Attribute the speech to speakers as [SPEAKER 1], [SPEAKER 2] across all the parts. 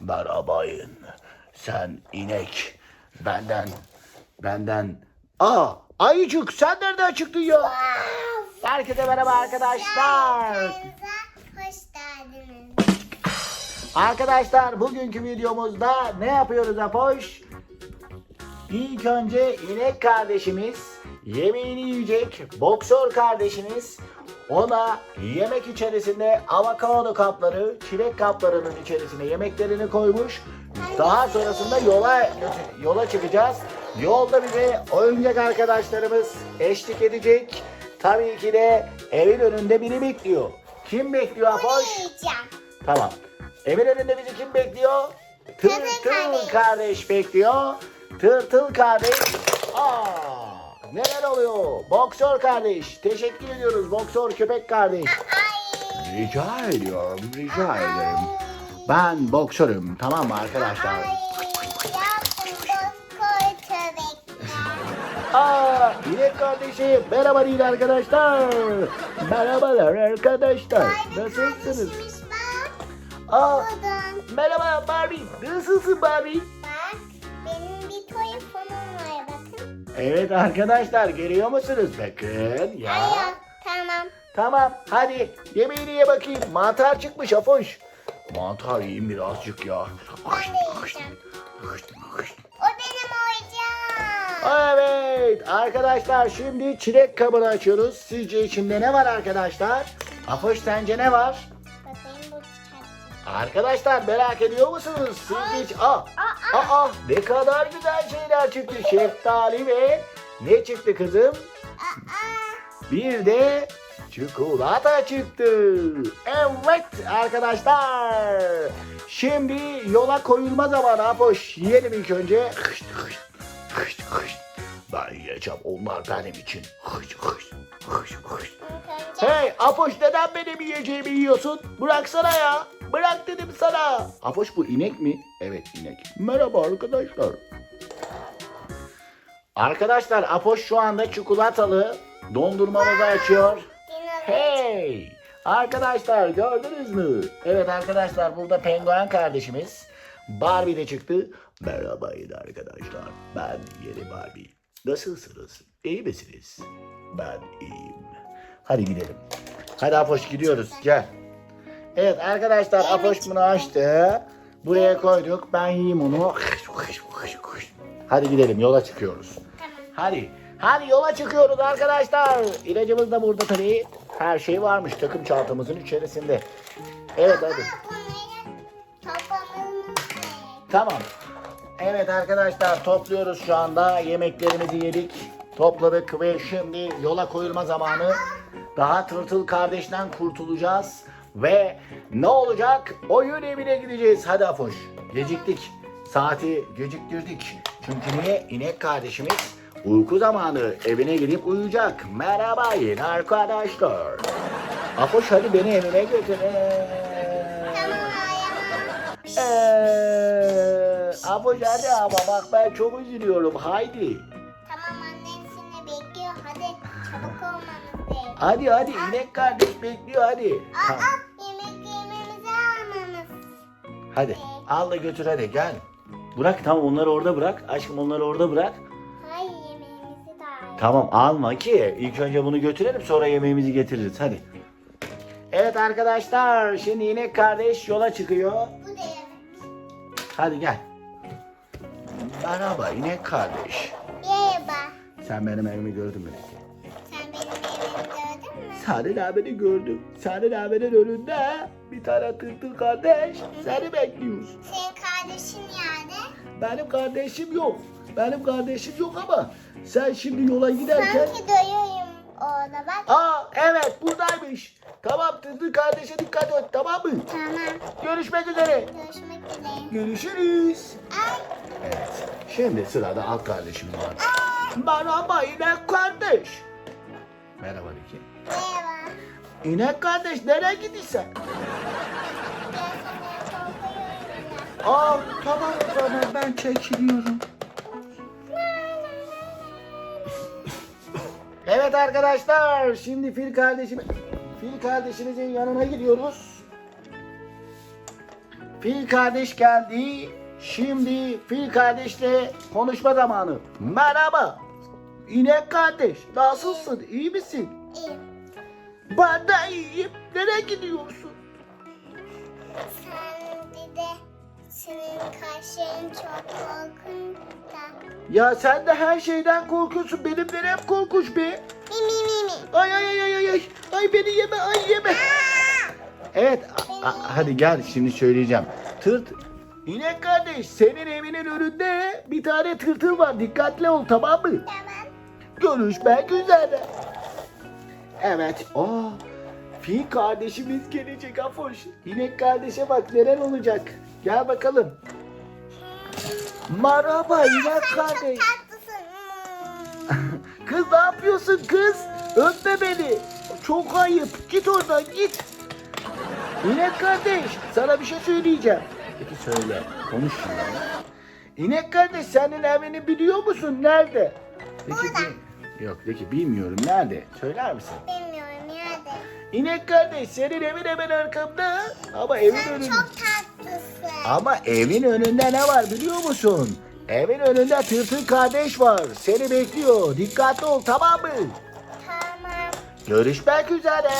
[SPEAKER 1] Merhabayın. Sen inek. Benden. Benden. Aa, ayıcık sen nereden çıktın ya? Herkese merhaba arkadaşlar. Arkadaşlar bugünkü videomuzda ne yapıyoruz Apoş? İlk önce inek kardeşimiz yemeğini yiyecek. Boksör kardeşimiz ona yemek içerisinde avokado kapları, çilek kaplarının içerisine yemeklerini koymuş. Daha sonrasında yola yola çıkacağız. Yolda bize oyuncak arkadaşlarımız eşlik edecek. Tabii ki de evin önünde biri bekliyor. Kim bekliyor Apoş? Tamam. Evin önünde bizi kim bekliyor? Tırtıl kardeş.
[SPEAKER 2] kardeş.
[SPEAKER 1] bekliyor. Tırtıl kardeş. Aa, neler oluyor? Boksör kardeş. Teşekkür ediyoruz boksör köpek kardeş. Rica ediyorum, rica ederim. Ben boksörüm tamam mı arkadaşlar? Aa, inek kardeşim. Merhaba değil arkadaşlar. Merhabalar arkadaşlar. Nasılsınız? Aa, merhaba Barbie. Nasılsın Barbie? Evet arkadaşlar görüyor musunuz? Bakın ya.
[SPEAKER 2] Ay. Tamam.
[SPEAKER 1] Tamam hadi yemeğini ye bakayım. Mantar çıkmış Afoş. Mantar yiyeyim birazcık ya.
[SPEAKER 2] Ben de yiyeceğim. O benim oyuncağım.
[SPEAKER 1] Evet arkadaşlar şimdi çilek kabını açıyoruz. Sizce içinde ne var arkadaşlar? Afoş sence ne var?
[SPEAKER 2] Bakayım bu çıkartacağım.
[SPEAKER 1] Arkadaşlar merak ediyor musunuz? Sizce hiç... Aa,
[SPEAKER 2] Aa.
[SPEAKER 1] Aa, ne kadar güzel şeyler çıktı. Şeftali ve ne çıktı kızım? Bir de çikolata çıktı. Evet arkadaşlar. Şimdi yola koyulma zamanı Apoş. Yiyelim ilk önce. Hışt, hışt, hışt, hışt. Ben yiyeceğim onlar benim için. Hışt, hışt, hışt, hışt. Hey Apoş neden benim yiyeceğimi yiyorsun? Bıraksana ya. Bırak dedim sana. Apoş bu inek mi? Evet inek. Merhaba arkadaşlar. Arkadaşlar Apoş şu anda çikolatalı dondurmamızı açıyor. Hey! Arkadaşlar gördünüz mü? Evet arkadaşlar burada penguen kardeşimiz Barbie de çıktı. Merhabayın arkadaşlar. Ben yeni Barbie. Nasılsınız? İyi misiniz? Ben iyiyim. Hadi gidelim. Hadi Apoş gidiyoruz. Gel. Evet arkadaşlar Apoş bunu açtı. Buraya koyduk. Ben yiyeyim onu. Hadi gidelim yola çıkıyoruz.
[SPEAKER 2] Tamam.
[SPEAKER 1] Hadi. Hadi yola çıkıyoruz arkadaşlar. İlacımız da burada tabii. Her şey varmış takım çantamızın içerisinde. Evet hadi. Tamam. Evet arkadaşlar topluyoruz şu anda. Yemeklerimizi yedik. Topladık ve şimdi yola koyulma zamanı. Daha tırtıl kardeşten kurtulacağız. Ve ne olacak? Oyun evine gideceğiz. Hadi Afoş. Geciktik. Saati geciktirdik. Çünkü niye? İnek kardeşimiz uyku zamanı evine gidip uyuyacak. Merhaba yeni arkadaşlar. Afoş hadi beni evine götür.
[SPEAKER 2] Tamam ayağım.
[SPEAKER 1] Eee, Apoş hadi ama bak ben çok üzülüyorum. Haydi.
[SPEAKER 2] Hadi
[SPEAKER 1] hadi inek kardeş bekliyor hadi. Ha,
[SPEAKER 2] Aa, yemek yememizi almamız.
[SPEAKER 1] hadi al da götür hadi gel. Bırak tamam onları orada bırak. Aşkım onları orada bırak.
[SPEAKER 2] Hayır yemeğimizi de al.
[SPEAKER 1] Tamam alma ki ilk önce bunu götürelim sonra yemeğimizi getiririz hadi. Evet arkadaşlar şimdi inek kardeş yola çıkıyor.
[SPEAKER 2] Bu da yemek.
[SPEAKER 1] Hadi gel. Merhaba inek kardeş.
[SPEAKER 2] Merhaba.
[SPEAKER 1] Sen benim evimi gördün mü?
[SPEAKER 2] Evimi
[SPEAKER 1] Sahne Nabe'ni gördüm. Sahne Nabe'nin önünde bir tane tırtıl kardeş seni bekliyor.
[SPEAKER 2] Senin kardeşin nerede?
[SPEAKER 1] Benim kardeşim yok. Benim kardeşim yok ama sen şimdi yola giderken...
[SPEAKER 2] Sanki duyuyorum orada bak.
[SPEAKER 1] Aa evet buradaymış. Tamam tırtıl kardeşe dikkat et tamam mı?
[SPEAKER 2] Tamam.
[SPEAKER 1] Görüşmek üzere.
[SPEAKER 2] Görüşmek üzere.
[SPEAKER 1] Görüşürüz.
[SPEAKER 2] Ay.
[SPEAKER 1] Evet şimdi sırada alt kardeşim var. Merhaba inek kardeş. Merhaba Riki.
[SPEAKER 2] Merhaba.
[SPEAKER 1] İnek kardeş nereye gidiyorsun? Aa tamam o zaman ben çekiliyorum. Evet arkadaşlar şimdi fil kardeşim Fil kardeşimizin yanına gidiyoruz. Fil kardeş geldi. Şimdi fil kardeşle konuşma zamanı. Merhaba. İnek kardeş nasılsın? İyi misin?
[SPEAKER 2] İyi.
[SPEAKER 1] Ben de iyiyim. Nereye gidiyorsun?
[SPEAKER 2] Sen bir de senin kaşların çok korkunç da.
[SPEAKER 1] Ya sen de her şeyden korkuyorsun. Benim nerem korkunç be.
[SPEAKER 2] Mi mi mi mi.
[SPEAKER 1] Ay ay ay ay ay ay. Ay beni yeme ay yeme. Evet a- a- hadi gel şimdi söyleyeceğim. Tırt İnek kardeş senin evinin önünde bir tane tırtıl var. Dikkatli ol tamam mı?
[SPEAKER 2] Tamam.
[SPEAKER 1] Görüşmek üzere. Evet. Aa, fil kardeşimiz gelecek Afoş. İnek kardeşe bak neler olacak. Gel bakalım. Merhaba inek kardeş. Kız ne yapıyorsun kız? Öpme beni. Çok ayıp. Git oradan git. İnek kardeş sana bir şey söyleyeceğim. Peki söyle. Konuş şimdi. İnek kardeş senin evini biliyor musun? Nerede? Peki, bi- Yok peki bilmiyorum. Nerede? Söyler misin?
[SPEAKER 2] Bilmiyorum nerede.
[SPEAKER 1] İnek kardeş senin evin hemen arkamda. Ama evin
[SPEAKER 2] Sen
[SPEAKER 1] önünde.
[SPEAKER 2] çok tatlısın.
[SPEAKER 1] Ama evin önünde ne var biliyor musun? Evin önünde tırtıl kardeş var. Seni bekliyor. Dikkatli ol tamam mı?
[SPEAKER 2] Tamam.
[SPEAKER 1] Görüşmek üzere.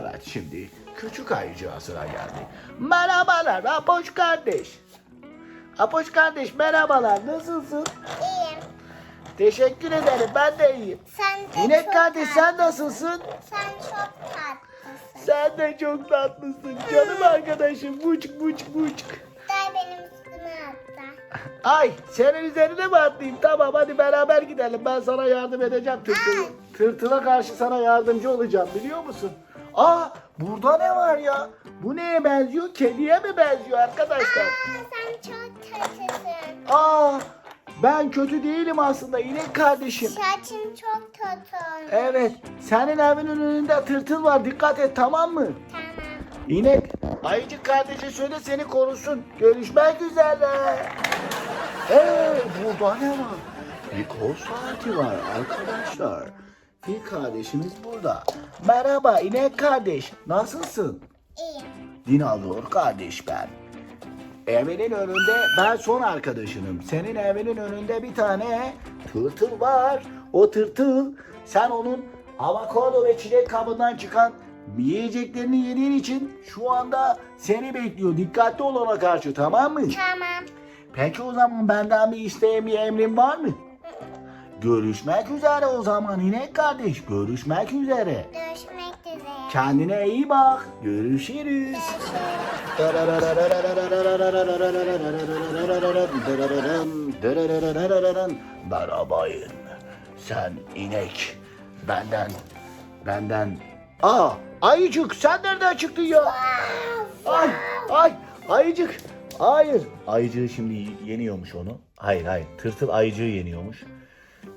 [SPEAKER 1] Evet şimdi küçük ayıcığa sıra geldi. Merhabalar Apoş kardeş. Apoş kardeş merhabalar nasılsın?
[SPEAKER 2] İyiyim.
[SPEAKER 1] Teşekkür ederim ben de iyiyim.
[SPEAKER 2] Sen de
[SPEAKER 1] İnek
[SPEAKER 2] çok
[SPEAKER 1] kardeş sen nasılsın?
[SPEAKER 2] Sen çok tatlısın.
[SPEAKER 1] Sen de çok tatlısın canım arkadaşım. Buçuk buçuk buçuk.
[SPEAKER 2] Gel benim üstüme atla.
[SPEAKER 1] Ay senin üzerine mi atlayayım? Tamam hadi beraber gidelim. Ben sana yardım edeceğim tırtılı. Tırtıla karşı sana yardımcı olacağım biliyor musun? Aa burada ne var ya? Bu neye benziyor? Kediye mi benziyor arkadaşlar?
[SPEAKER 2] Aa, sen çok tatlısın.
[SPEAKER 1] Aa ben kötü değilim aslında inek kardeşim.
[SPEAKER 2] Saçın çok tatlı.
[SPEAKER 1] Evet senin evinin önünde tırtıl var dikkat et tamam mı?
[SPEAKER 2] Tamam.
[SPEAKER 1] İnek ayıcık kardeşe söyle seni korusun. Görüşmek üzere. Ee, burada ne var? Bir kol saati var arkadaşlar. Fil kardeşimiz burada. Merhaba inek kardeş. Nasılsın?
[SPEAKER 2] İyi.
[SPEAKER 1] Dinozor kardeş ben. Evinin önünde ben son arkadaşınım. Senin evinin önünde bir tane tırtıl var. O tırtıl sen onun avokado ve çilek kabından çıkan yiyeceklerini yediğin için şu anda seni bekliyor. Dikkatli ol ona karşı tamam mı?
[SPEAKER 2] Tamam.
[SPEAKER 1] Peki o zaman benden bir isteğin bir emrin var mı? Görüşmek üzere o zaman inek kardeş. Görüşmek üzere.
[SPEAKER 2] Görüşmek üzere.
[SPEAKER 1] Kendine iyi bak. Görüşürüz. Merhabayın. Sen inek. Benden. Benden. Aa, ayıcık sen nereden çıktın ya? Ay, ay, ayıcık. Hayır. Ayıcığı şimdi yeniyormuş onu. Hayır, hayır. Tırtıl ayıcığı yeniyormuş.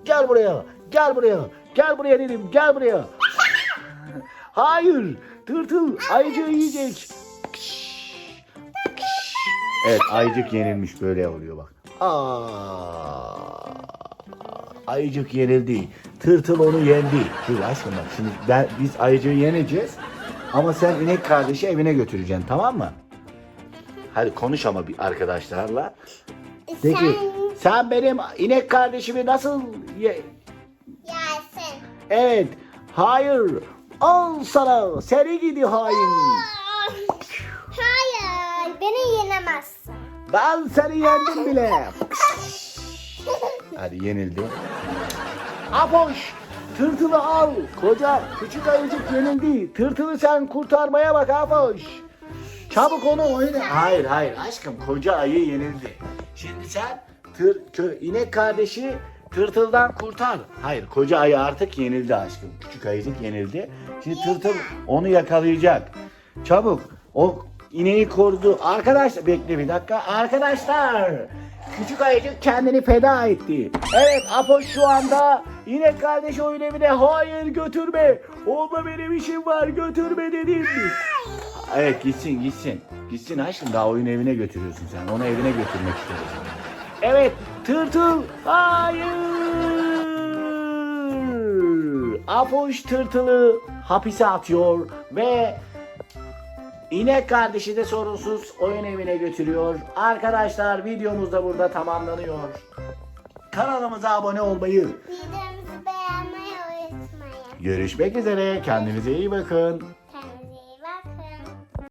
[SPEAKER 1] Gel buraya. Gel buraya. Gel buraya dedim. Gel buraya. Hayır. Tırtıl ayıcığı yiyecek. Evet ayıcık yenilmiş böyle oluyor bak. Aa, ayıcık yenildi. Tırtıl onu yendi. Dur aşkım bak şimdi ben, biz ayıcığı yeneceğiz. Ama sen inek kardeşi evine götüreceksin tamam mı? Hadi konuş ama bir arkadaşlarla. De ki Sen benim inek kardeşimi nasıl ye-
[SPEAKER 2] yersin.
[SPEAKER 1] Evet. Hayır. Al sana. Seni gidi hain.
[SPEAKER 2] Hayır, beni yenemezsin.
[SPEAKER 1] Ben seni yendim bile. Hadi yenildi. Apoş. Tırtılı al. Koca küçük ayıcık yenildi. Tırtılı sen kurtarmaya bak Apoş. Çabuk onu oyna. Hayır hayır aşkım koca ayı yenildi. Şimdi sen tır, kö, inek kardeşi tırtıldan kurtar. Hayır koca ayı artık yenildi aşkım. Küçük ayıcık yenildi. Şimdi tırtıl onu yakalayacak. Çabuk o ineği korudu. Arkadaşlar bekle bir dakika. Arkadaşlar küçük ayıcık kendini feda etti. Evet Apo şu anda inek kardeş oyun evine hayır götürme. Olma benim işim var götürme dedim. Evet gitsin gitsin. Gitsin aşkım daha oyun evine götürüyorsun sen. Onu evine götürmek istiyorsun. Evet tırtıl hayır. Apoş tırtılı hapise atıyor ve inek kardeşi de sorunsuz oyun evine götürüyor. Arkadaşlar videomuz da burada tamamlanıyor. Kanalımıza abone olmayı,
[SPEAKER 2] Videomuzu beğenmeyi unutmayın.
[SPEAKER 1] görüşmek üzere. Kendinize iyi bakın.